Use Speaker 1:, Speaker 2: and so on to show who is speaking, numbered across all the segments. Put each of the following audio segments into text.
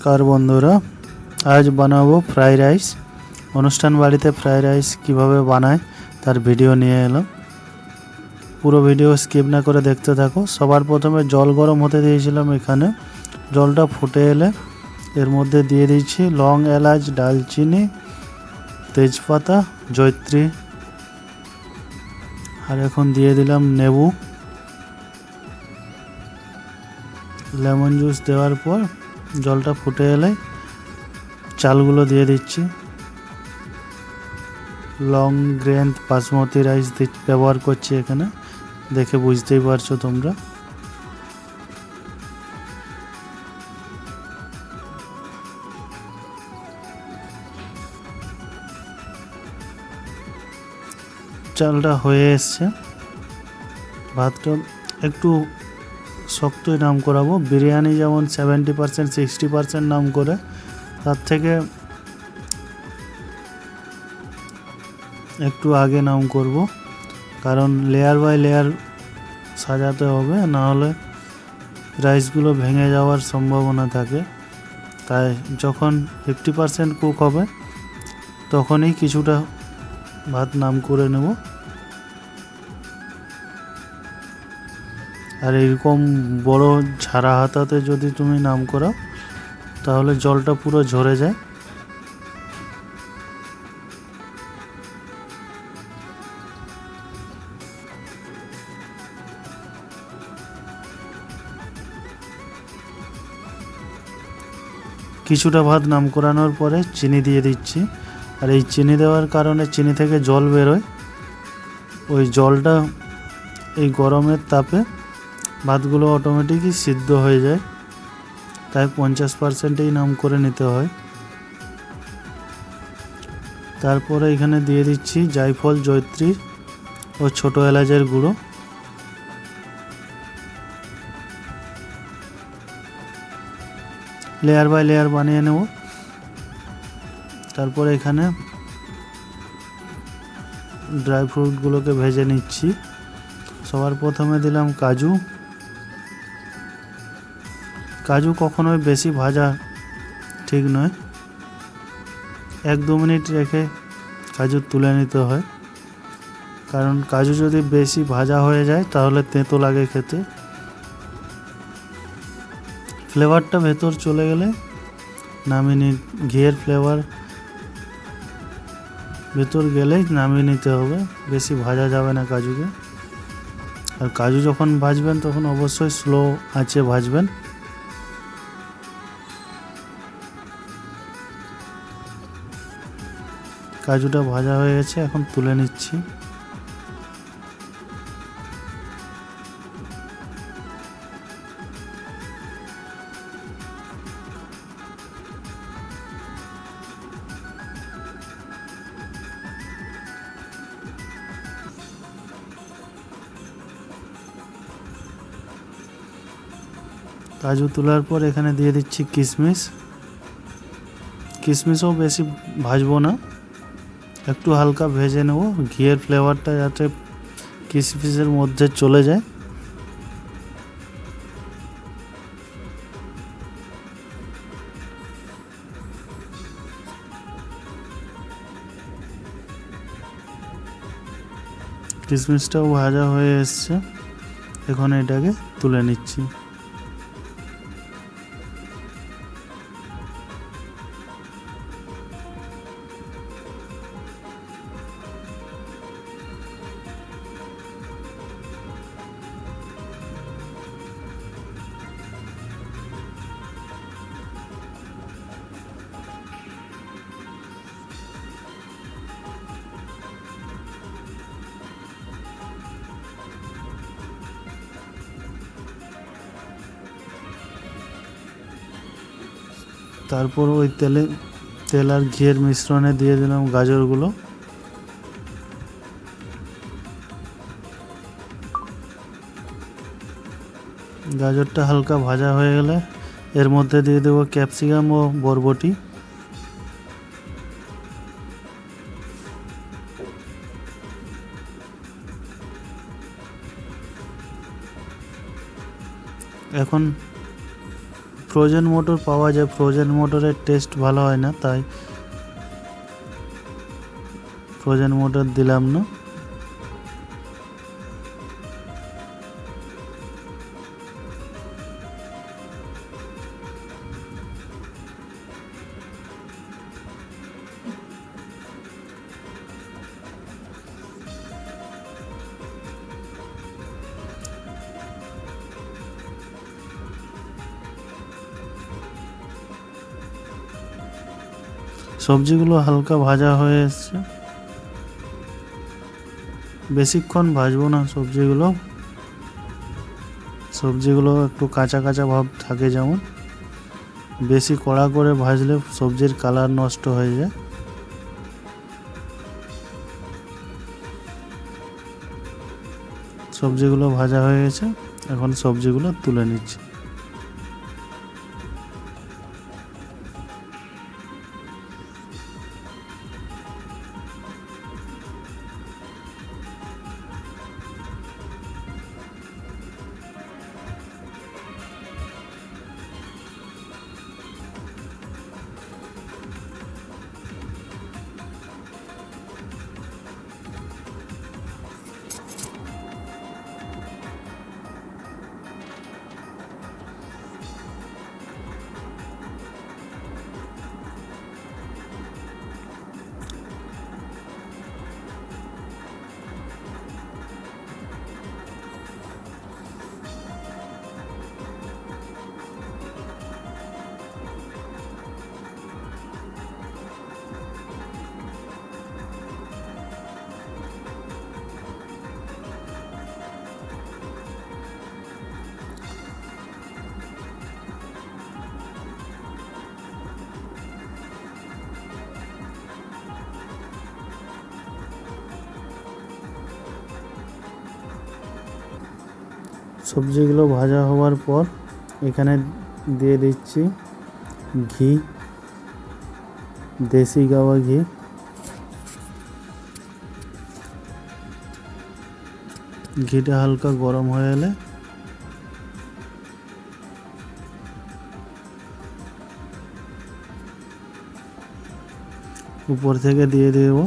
Speaker 1: নমস্কার বন্ধুরা। আজ বানাবো ফ্রাই রাইস। অনুষ্ঠান বাড়িতে ফ্রাই রাইস কীভাবে বানায় তার ভিডিও নিয়ে এলাম। পুরো ভিডিও স্কিপ না করে দেখতে থাকো। সবার প্রথমে জল গরম হতে দিয়েছিলাম এখানে। জলটা ফুটে এলে এর মধ্যে দিয়ে দিয়েছি লং, এলাচ, ডালচিনি, তেজপাতা, জয়ত্রী। আর এখন দিয়ে দিলাম নেবু। লেমন জুস দেওয়ার পর জলটা ফুটে এলে চালগুলো দিয়ে দিচ্ছি। লং গ্রেন বাসমতি রাইস ব্যবহার করছি এখানে। দেখে বুঝতেই পারছ তোমরা। চালটা হয়ে এসছে। ভাতটা একটু শক্তই নাম করাবো। বিরিয়ানি যেমন সেভেন্টি পার্সেন্ট সিক্সটি পার্সেন্ট নাম করে, তার থেকে একটু আগে নাম করব। কারণ লেয়ার বাই লেয়ার সাজাতে হবে, না হলে রাইসগুলো ভেঙে যাওয়ার সম্ভাবনা থাকে। তাই যখন ফিফটি পার্সেন্ট কুক হবে, তখনই কিছুটা ভাত নাম করে নেব। আর এরকম বড় ঝাড়া হাতাতে যদি তুমি নাম করাও, তাহলে জলটা পুরো ঝরে যায়। কিছুটা ভাত নাম করানোর পরে চিনি দিয়ে দিচ্ছি। আর এই চিনি দেওয়ার কারণে চিনি থেকে জল বেরোয়। ওই জলটা এই গরমের তাপে ভাতগুলো অটোমেটিকই সিদ্ধ হয়ে যায়। তাই পঞ্চাশ পার্সেন্টেই নাম করে নিতে হয়। তারপরে এখানে দিয়ে দিচ্ছি জায়ফল, জয়ত্রী ও ছোট এলাচের গুঁড়ো। লেয়ার বাই লেয়ার বানিয়ে নেব। তারপরে এখানে ড্রাই ফ্রুটগুলোকে ভেজে নিচ্ছি। সবার প্রথমে দিলাম কাজু। কাজু কখনোই বেশি ভাজা ঠিক নয়। এক দু মিনিট রেখে কাজু তুলে নিতে হয়। কারণ কাজু যদি বেশি ভাজা হয়ে যায়, তাহলে তেঁতো লাগে খেতে। ফ্লেভারটা ভেতর চলে গেলে নামিয়ে নি, ঘিয়ের ফ্লেভার ভেতর গেলেই নামিয়ে নিতে হবে। বেশি ভাজা যাবে না কাজুকে। আর কাজু যখন ভাজবেন, তখন অবশ্যই স্লো আঁচে ভাজবেন। কাজুটা ভাজা হয়ে গেছে, এখন তুলে নিচ্ছি। কাজু তোলার পর এখানে দিয়ে দিচ্ছি কিশমিশ। কিশমিশও বেশি ভাজবো না। একটু হালকা ভেজে নেব। ঘিয়ের ফ্লেভারটা যাতে কিশমিশের মধ্যে চলে যায়। কিশমিশটাও ভাজা হয়ে এসছে। এখন এটাকে তুলে নিচ্ছি। তারপর ওই তেলে, তেল আর ঘিয়ের মিশ্রণে দিয়ে দিলাম গাজরগুলো। গাজরটা হালকা ভাজা হয়ে গেলে এর মধ্যে দিয়ে দেবো ক্যাপসিকাম ও বরবটি। এখন ফ্রোজেন মোটর পাওয়া যায়। ফ্রোজেন মোটরের টেস্ট ভালো হয় না, তাই ফ্রোজেন মোটর দিলাম না। সবজিগুলো হালকা ভাজা হয়ে এসছে। বেশিক্ষণ ভাজবো না সবজিগুলো। সবজিগুলো একটু কাঁচা কাঁচা ভাব থাকে যেমন। বেশি কড়া করে ভাজলে সবজির কালার নষ্ট হয়ে যায়। সবজিগুলো ভাজা হয়ে গেছে। এখন সবজিগুলো তুলে নিচ্ছি। সবজিগুলো ভাজা হওয়ার পর এখানে দিয়ে দিচ্ছি ঘি, দেশি গাওয়া ঘি। ঘিটা হালকা গরম হয়ে এলে উপর থেকে দিয়ে দেবো।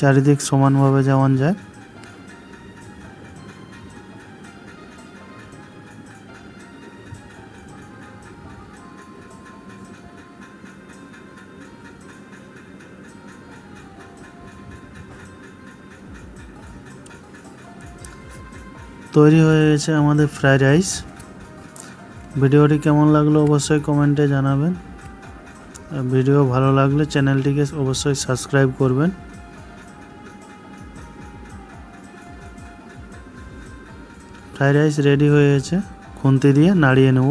Speaker 1: চারিদিক সমানভাবে যেমন যায়। তৈরি হয়ে গেছে আমাদের ফ্রাইড রাইস। ভিডিওটি কেমন লাগল অবশ্যই কমেন্টে জানাবেন। ভিডিও ভালো লাগলে চ্যানেলটিকে অবশ্যই সাবস্ক্রাইব করবেন। ফ্রাইড রাইস রেডি হয়ে গেছে। খুন্তি দিয়ে নাড়িয়ে নেব।